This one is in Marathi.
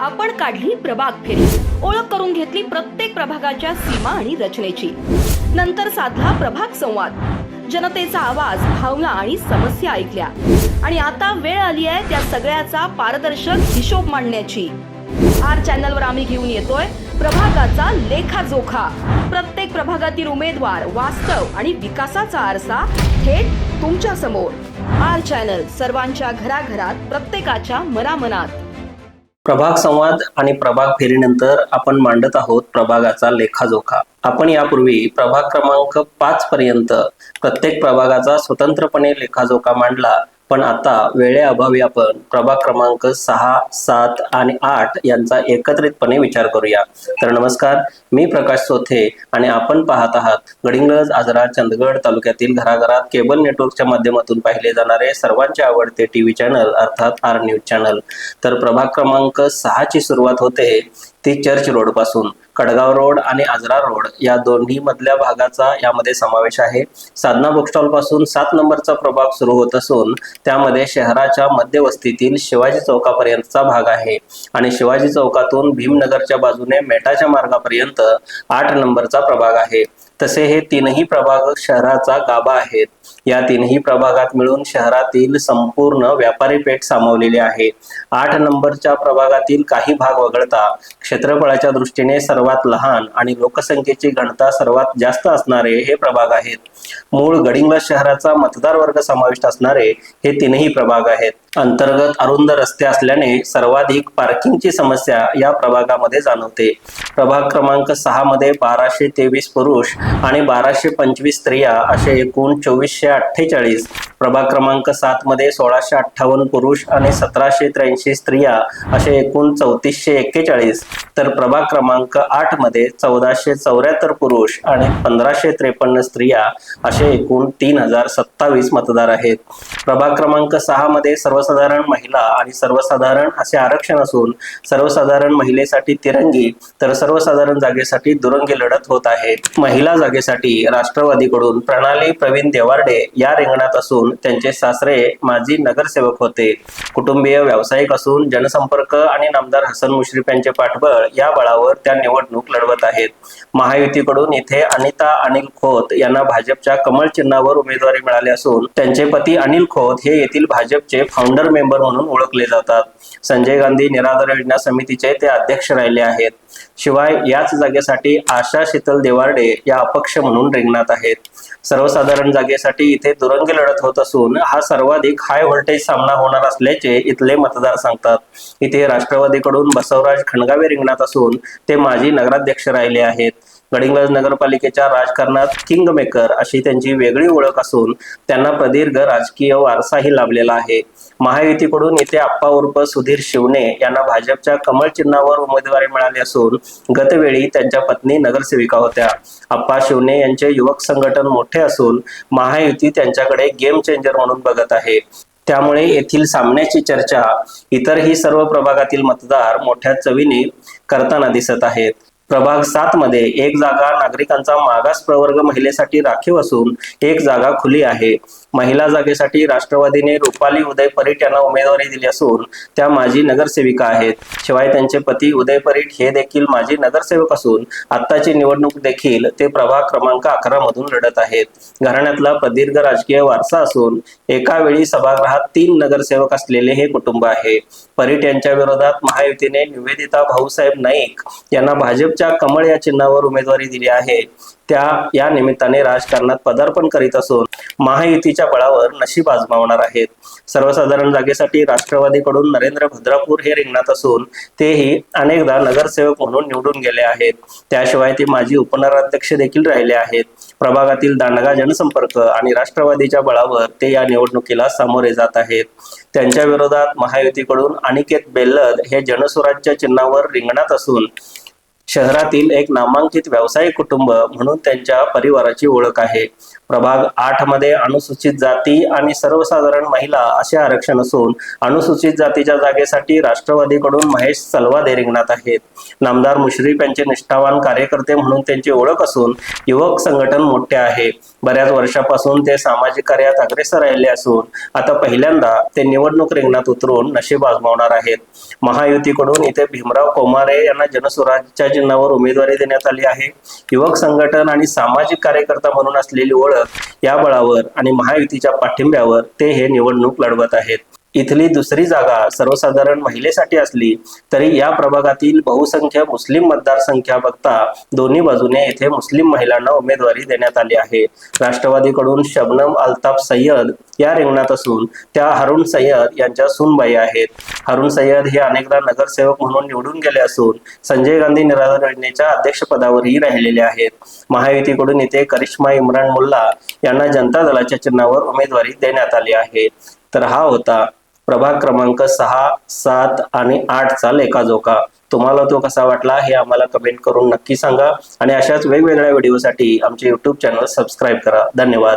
आपण काढली प्रभाग फेरी. ओळख करून घेतली प्रत्येक प्रभागाच्या सीमा आणि रचनेची. नंतर साधला प्रभाग संवाद. जनतेचा आवाज भावना आणि समस्या ऐकल्या. आणि आता वेळ आली आहे त्या सगळ्याचा पारदर्शक हिशोब मांडण्याची. आर चॅनलवर आम्ही घेऊन येतोय प्रभागाचा लेखाजोखा. प्रत्येक प्रभागातील उमेदवार वास्तव आणि विकासाचा आरसा थेट तुमच्यासमोर. आर चॅनल सर्वांच्या घराघरात प्रत्येकाच्या मनामनात. प्रभाग संवाद आणि प्रभाग फेरीनंतर आपण मांडत आहोत प्रभागाचा लेखाजोखा. आपण यापूर्वी प्रभाग क्रमांक पाच पर्यंत प्रत्येक प्रभागाचा स्वतंत्रपणे लेखाजोखा मांडला. पण आता वेळेअभावी आपण प्रभाग क्रमांक सहा सात आणि आठ यांचा एकत्रितपणे विचार करूया. तर नमस्कार मी प्रकाश सोथे आणि आपण पाहत आहात गडिंगज आजरा चंदगड तालुक्यातील घराघरात केबल नेटवर्कच्या माध्यमातून पाहिले जाणारे सर्वांचे आवडते टीव्ही चॅनल अर्थात आर न्यूज चॅनल. तर प्रभाग क्रमांक सहाची सुरुवात होते. ती चर्च रोडपासून कडगाव रोड आणि आजरा रोड या दोन्ही मधल्या भागाचा यामध्ये समावेश आहे. साधना बुकस्टॉलपासून सात नंबरचा प्रभाग सुरू होत असून त्यामध्ये शहराच्या मध्यवस्तीतील शिवाजी चौकापर्यंतचा भाग आहे आणि शिवाजी चौकातून भीमनगरच्या बाजूने मेटाच्या मार्गापर्यंत आठ नंबरचा प्रभाग आहे. तसे हे तीनही प्रभाग शहराचा गाभा आहेत. या तीनही प्रभागात मिळून शहरातील संपूर्ण व्यापारी पेठ सामावलेली आहे. आठ नंबरच्या प्रभागातील काही भाग वगळता क्षेत्रफळाच्या दृष्टीने सर्वात लहान आणि लोकसंख्येची घनता सर्वात जास्त असणारे हे प्रभाग आहेत. मूळ गडिंग्लज शहराचा मतदार वर्ग समाविष्ट असणारे हे तीनही प्रभाग आहेत. अंतर्गत अरुंद रस्ते असल्याने सर्वाधिक पार्किंगची समस्या या प्रभागामध्ये जाणवते. प्रभाग क्रमांक सहा मध्ये बाराशे तेवीस पुरुष आणि बाराशे पंचवीस स्त्रिया असे एकूण चोवीसशे अठ्ठेचाळीस प्रभाग क्रमांक सात मध्ये सोळाशे अठ्ठावन्न पुरुष आणि सतराशे त्र्याऐंशी स्त्रिया असे एकूण चौतीसशे एक्केचाळीस. तर प्रभाग क्रमांक आठमध्ये चौदाशे चौऱ्याहत्तर पुरुष आणि पंधराशे त्रेपन्न स्त्रिया असे एकूण तीन हजार सत्तावीस मतदार आहेत. प्रभाग क्रमांक सहा मध्ये सर्वसाधारण महिला आणि सर्वसाधारण असे आरक्षण असून सर्वसाधारण महिलेसाठी तिरंगी तर सर्वसाधारण जागेसाठी दुरंगी लढत होत आहे. महिला जागेसाठी राष्ट्रवादीकडून प्रणाली प्रवीण देवार्डे या रिंगणात असून त्यांचे सासरे माजी नगरसेवक होते. कुटुंबीय व्यावसायिक असून जनसंपर्क आणि नामदार हसन मुश्रीफ यांचे पाठबळ या बळावर त्या निवडणूक लढवत आहेत. महायुतीकडून इथे अनिता अनिल खोत यांना भाजपच्या कमळ चिन्हावर उमेदवारी मिळाली असून त्यांचे पती अनिल खोत हे येथील भाजपचे फाउंडर मेंबर म्हणून ओळखले जातात. संजय गांधी निराधार योजना समितीचे ते अध्यक्ष राहिले आहेत. शिवाय याच जागेसाठी आशा शीतल देवार्डे या अपक्ष म्हणून रिंगणात आहेत. सर्वसाधारण जागेसाठी इथे दुरंगी लढत होत असून हा सर्वाधिक हाय व्होल्टेज सामना होणार असल्याचे इथले मतदार सांगतात. इथे राष्ट्रवादीकडून बसवराज खणगावे रिंगणात असून ते माजी नगराध्यक्ष राहिले आहेत. गडिंग्लज नगरपालिकेच्या राजकारणात किंग मेकर अशी त्यांची वेगळी ओळख असून त्यांना प्रदीर्घ राजकीय वारसाही लाभलेला आहे. महायुतीकडून येथे आप्पा उर्फ सुधीर शिवणे यांना भाजपच्या कमळ चिन्हावर उमेदवारी मिळाली असून गतवेळी त्यांच्या पत्नी नगरसेविका होत्या. आप्पा शिवणे यांचे युवक संघटन मोठे असून महायुती त्यांच्याकडे गेम चेंजर म्हणून बघत आहे. त्यामुळे येथील सामन्याची चर्चा इतरही सर्व प्रभागातील मतदार मोठ्या चवीने करताना दिसत आहेत. प्रभाग सात मध्ये एक जागा नागरिकांचा मागास प्रवर्ग महिलेसाठी राखीव असून एक जागा खुली आहे. महिला जागेसाठी राष्ट्रवादीने रुपाली उदय परीट यांना उमेदवारी दिली असून त्या माजी नगरसेविका आहेत. शिवाय त्यांचे पती उदय परीट हे देखील माजी नगरसेवक असून आत्ताची निवडणूक देखील ते प्रभाग क्रमांक अकरा मधून लढत आहेत. घराण्यातला प्रदीर्घ राजकीय वारसा असून एका वेळी सभागृहात तीन नगरसेवक असलेले हे कुटुंब आहे. परीट यांच्या विरोधात महायुतीने निवेदिता भाऊसाहेब नाईक यांना भाजपच्या कमळ या चिन्हावर उमेदवारी दिली आहे. त्या या निमित्ताने राजकारणात पदार्पण करीत असून महायुतीच्या बळावर नशीब आजमावणार आहेत. सर्वसाधारण जागेसाठी राष्ट्रवादीकडून नरेंद्र भद्रापूर हे रिंगणात असून तेही अनेकदा नगरसेवक म्हणून निवडून गेले आहेत. त्याशिवाय ते माजी उपनगराध्यक्ष देखील राहिले आहेत. प्रभागातील दांडगा जनसंपर्क आणि राष्ट्रवादीच्या बळावर ते या निवडणुकीला सामोरे जात आहेत. त्यांच्या विरोधात महायुतीकडून अनिकेत बेल्लद हे जनसुराज्य चिन्हावर रिंगणात असून शहरातील एक नामांकित व्यावसायिक कुटुंब म्हणून त्यांच्या परिवाराची ओळख आहे. प्रभाग आठमध्ये अनुसूचित जाती आणि सर्वसाधारण महिला असे आरक्षण असून अनुसूचित जातीच्या जागेसाठी राष्ट्रवादीकडून महेश सलवादे रिंगणात आहेत. नामदार मुश्रीफ यांचे निष्ठावान कार्यकर्ते म्हणून त्यांची ओळख असून युवक संघटन मोठे आहे. बऱ्याच वर्षापासून ते सामाजिक कार्यात अग्रेसर राहिले असून आता पहिल्यांदा ते निवडणूक रिंगणात उतरून नशीब आजमावणार आहेत. महायुतीकडून इथे भीमराव कोमारे यांना जनसुराजच्या चिन्हावर उमेदवारी देण्यात आली आहे. युवक संघटन आणि सामाजिक कार्यकर्ता म्हणून असलेली ओळख या बळावर आणि महायुतीच्या पाठिंब्यावर ते हे निवडणूक लढवत आहेत. इथली दुसरी जागा सर्वसाधारण महिलेसाठी असली तरी या प्रभागातील बहुसंख्य मुस्लिम मतदारसंख्या बघता दोन्ही बाजूने येथे मुस्लिम महिलांना उमेदवारी देण्यात आली आहे. राष्ट्रवादीकडून शबनम अल्ताफ सय्यद या रिंगणात असून त्या हरुण सय्यद यांच्या सूनबाई आहेत. हरुण सय्यद हे अनेकदा नगरसेवक म्हणून निवडून गेले असून संजय गांधी निराधार योजनेच्या अध्यक्षपदावरही राहिलेले आहेत. महायुतीकडून इथे करिश्मा इम्रान मुल्ला यांना जनता दलाच्या चिन्हावर उमेदवारी देण्यात आली आहे. तर हा होता प्रभाग क्रमांक सहा सात आणि आठचा लेखाजोखा. तुम्हाला तो कसा वाटला हे आम्हाला कमेंट करून नक्की सांगा. आणि अशाच वेगवेगळ्या व्हिडिओसाठी आमचे युट्यूब चॅनल सबस्क्राईब करा. धन्यवाद.